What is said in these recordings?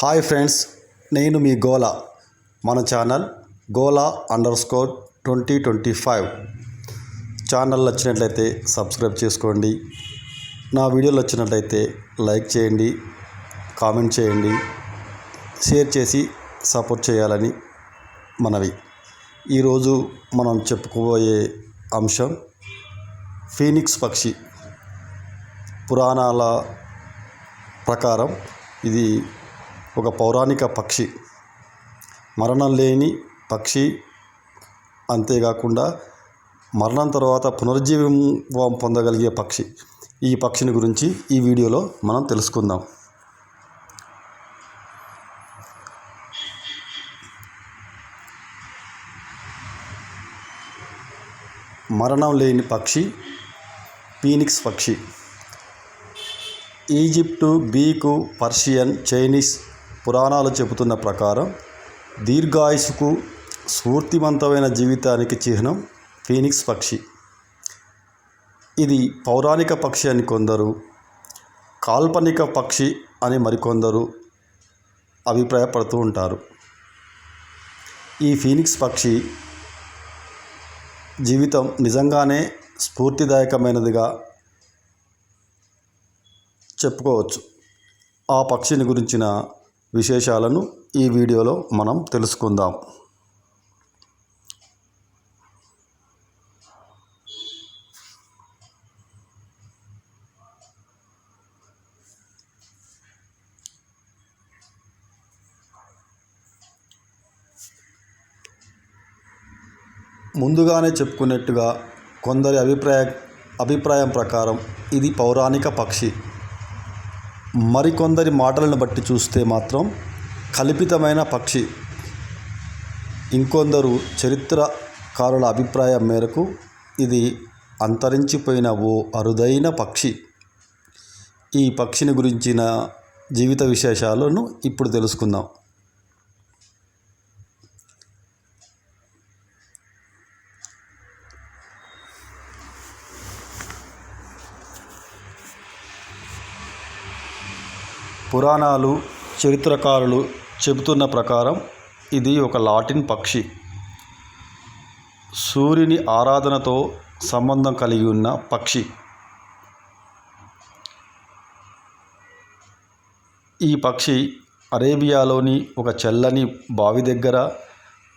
Hi friends నేను మీ గోలా. మన channel Gola underscore twenty twenty five. Channel నచ్చినట్లయితే సబ్స్క్రైబ్ చేసుకోండి. నా వీడియోలు వచ్చినట్లయితే లైక్ చేయండి కామెంట్ చేయండి షేర్ చేసి సపోర్ట్ చేయాలని మనవి. ఈరోజు మనం చెప్పుకోబోయే అంశం ఫీనిక్స్ పక్షి పురాణాల ప్రకారం ఇది ఒక పౌరాణిక పక్షి. మరణం లేని పక్షి అంతేకాకుండా మరణం తర్వాత పునరుజ్జీవం పొందగలిగే పక్షి. ఈ పక్షిని గురించి ఈ వీడియోలో మనం తెలుసుకుందాం. మరణం లేని పక్షి పీనిక్స్ పక్షి. ఈజిప్టు బీకు పర్షియన్ చైనీస్ పురాణాలు చెబుతున్న ప్రకారం దీర్ఘాయుసుకు స్ఫూర్తివంతమైన జీవితానికి చిహ్నం ఫీనిక్స్ పక్షి. ఇది పౌరాణిక పక్షి అని కొందరు కాల్పనిక పక్షి అని మరికొందరు అభిప్రాయపడుతూ ఉంటారు. ఈ ఫీనిక్స్ పక్షి జీవితం నిజంగానే స్ఫూర్తిదాయకమైనదిగా చెప్పుకోవచ్చు. ఆ పక్షిని గురించిన విశేషాలను ఈ వీడియోలో మనం తెలుసుకుందాం. ముందుగానే చెప్పుకున్నట్టుగా కొందరి అభిప్రాయ అభిప్రాయం ప్రకారం ఇది పౌరాణిక పక్షి. మరికొందరి మాటలను బట్టి చూస్తే మాత్రం కల్పితమైన పక్షి ఇంకొందరు చరిత్రకారుల అభిప్రాయం మేరకు ఇది అంతరించిపోయిన ఓ అరుదైన పక్షి. ఈ పక్షిని గురించిన జీవిత విశేషాలను ఇప్పుడు తెలుసుకుందాం. పురాణాలు చరిత్రకారులు చెబుతున్న ప్రకారం ఇది ఒక లాటిన్ పక్షి. సూర్యుని ఆరాధనతో సంబంధం కలిగి ఉన్న పక్షి. ఈ పక్షి అరేబియాలోని ఒక చల్లని బావి దగ్గర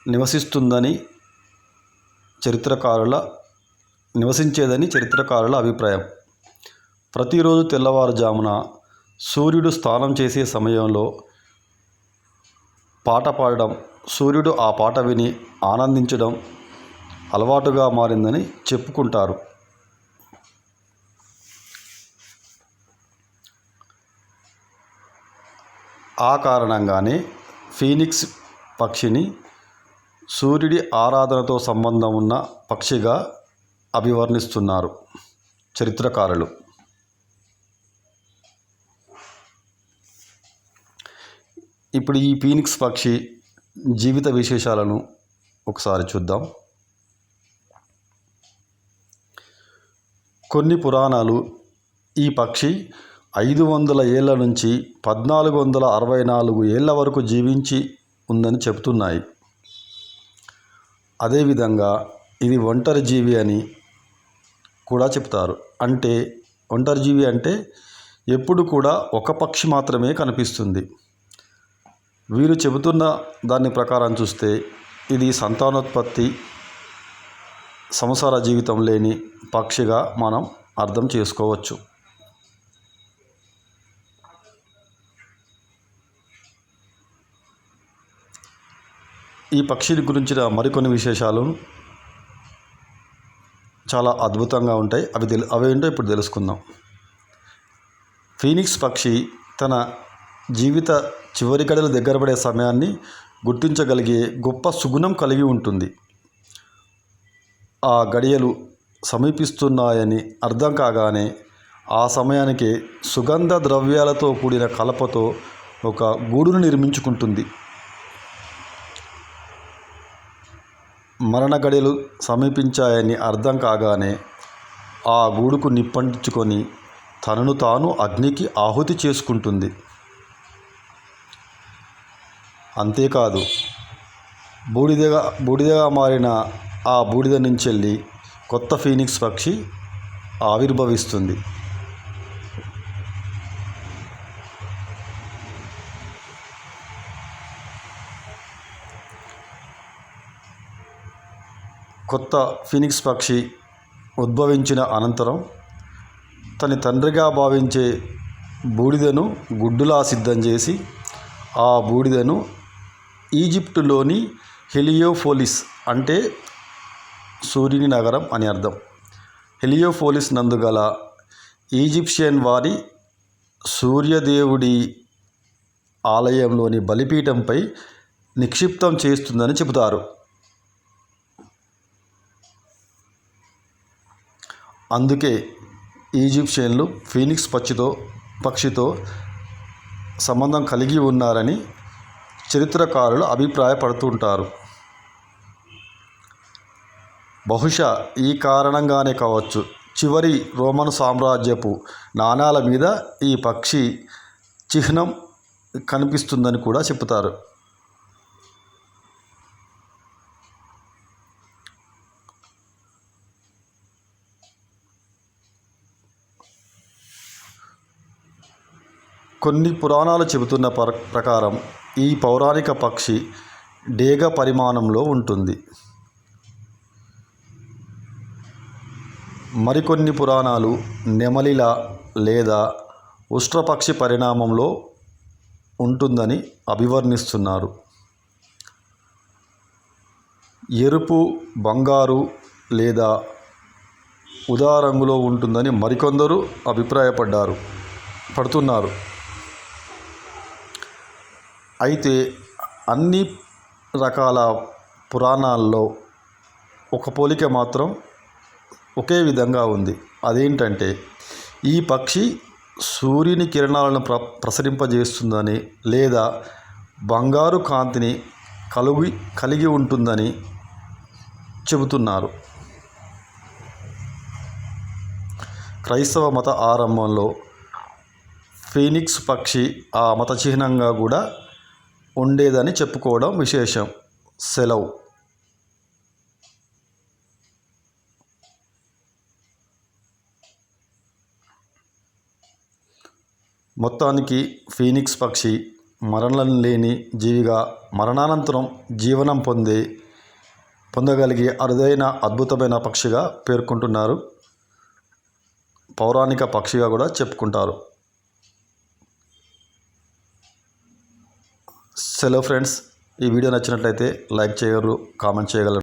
నివసిస్తుందని చరిత్రకారుల నివసించేదని చరిత్రకారుల అభిప్రాయం. ప్రతిరోజు తెల్లవారుజామున సూర్యుడు స్నానం చేసే సమయంలో పాట పాడడం సూర్యుడు ఆ పాట విని ఆనందించడం అలవాటుగా మారిందని చెప్పుకుంటారు. ఆ కారణంగానే ఫీనిక్స్ పక్షిని సూర్యుడి ఆరాధనతో సంబంధం ఉన్న పక్షిగా అభివర్ణిస్తున్నారు చరిత్రకారులు. ఇప్పుడు ఈ ఫీనిక్స్ పక్షి జీవిత విశేషాలను ఒకసారి చూద్దాం. కొన్ని పురాణాలు ఈ పక్షి ఐదు వందల ఏళ్ళ నుంచి పద్నాలుగు వందల అరవై నాలుగు ఏళ్ళ వరకు జీవించి ఉందని చెబుతున్నాయి. అదేవిధంగా ఇది ఒంటరి జీవి అని కూడా చెప్తారు. అంటే ఒంటరి జీవి అంటే ఎప్పుడు కూడా ఒక పక్షి మాత్రమే కనిపిస్తుంది. వీరు చెబుతున్న దాని ప్రకారం చూస్తే ఇది సంతానోత్పత్తి సంసార జీవితం లేని పక్షిగా మనం అర్థం చేసుకోవచ్చు. ఈ పక్షిని గురించిన మరికొన్ని విశేషాలు చాలా అద్భుతంగా ఉంటాయి. అవి తెలు అవేంటో ఇప్పుడు తెలుసుకుందాం. ఫీనిక్స్ పక్షి తన జీవిత చివరి గడులు దగ్గర పడే సమయాన్ని గుర్తించగలిగే గొప్ప సుగుణం కలిగి ఉంటుంది. ఆ గడియలు సమీపిస్తున్నాయని అర్థం కాగానే ఆ సమయానికి సుగంధ ద్రవ్యాలతో కూడిన కలపతో ఒక గూడును నిర్మించుకుంటుంది. మరణ గడియలు సమీపించాయని అర్థం కాగానే ఆ గూడుకు నిప్పంటించుకొని తనను తాను అగ్నికి ఆహుతి చేసుకుంటుంది. అంతేకాదు బూడిదగా బూడిదగా మారిన ఆ బూడిద నుంచి వెళ్ళి కొత్త ఫీనిక్స్ పక్షి ఆవిర్భవిస్తుంది. కొత్త ఫినిక్స్ పక్షి ఉద్భవించిన అనంతరం తన తండ్రిగా భావించే బూడిదను గుడ్డులా సిద్ధం చేసి ఆ బూడిదను ఈజిప్టులోని హెలియోఫోలిస్ అంటే సూర్యుని నగరం అని అర్థం. హెలియోఫోలిస్ నందు గల ఈజిప్షియన్ వారి సూర్యదేవుడి ఆలయంలోని బలిపీఠంపై నిక్షిప్తం చేస్తుందని చెబుతారు. అందుకే ఈజిప్షియన్లు ఫీనిక్స్ పక్షితో పక్షితో సంబంధం కలిగి ఉన్నారని చరిత్రకారులు అభిప్రాయపడుతుంటారు. బహుశా ఈ కారణంగానే కావచ్చు. చివరి రోమన్ సామ్రాజ్యపు నాణాల మీద ఈ పక్షి చిహ్నం కనిపిస్తుందని కూడా చెబుతారు. కొన్ని పురాణాలు చెబుతున్న ప్ర ప్రకారం ఈ పౌరాణిక పక్షి డేగ పరిమాణంలో ఉంటుంది. మరికొన్ని పురాణాలు నెమలిల లేదా ఉష్ట్రపక్షి పరిణామంలో ఉంటుందని అభివర్ణిస్తున్నారు. ఎరుపు బంగారు లేదా ఉదా రంగులో ఉంటుందని మరికొందరు అభిప్రాయపడ్డారు పడుతున్నారు. అయితే అన్ని రకాల పురాణాల్లో ఒక పోలిక మాత్రం ఒకే విధంగా ఉంది. అదేంటంటే ఈ పక్షి సూర్యుని కిరణాలను ప్ర ప్రసరింపజేస్తుందని లేదా బంగారు కాంతిని కలుగి కలిగి ఉంటుందని చెబుతున్నారు. క్రైస్తవ మత ఆరంభంలో ఫీనిక్స్ పక్షి ఆ మత చిహ్నంగా కూడా ఉండేదని చెప్పుకోవడం విశేషం. సెలవు. మొత్తానికి ఫీనిక్స్ పక్షి మరణం లేని జీవిగా మరణానంతరం జీవనం పొందే పొందగలిగే అరుదైన అద్భుతమైన పక్షిగా పేర్కొంటున్నారు. పౌరాణిక పక్షిగా కూడా చెప్పుకుంటారు. సెలవు ఫ్రెండ్స్ ఈ వీడియో నచ్చినట్లయితే లైక్ చేయగలరు కామెంట్ చేయగలరు.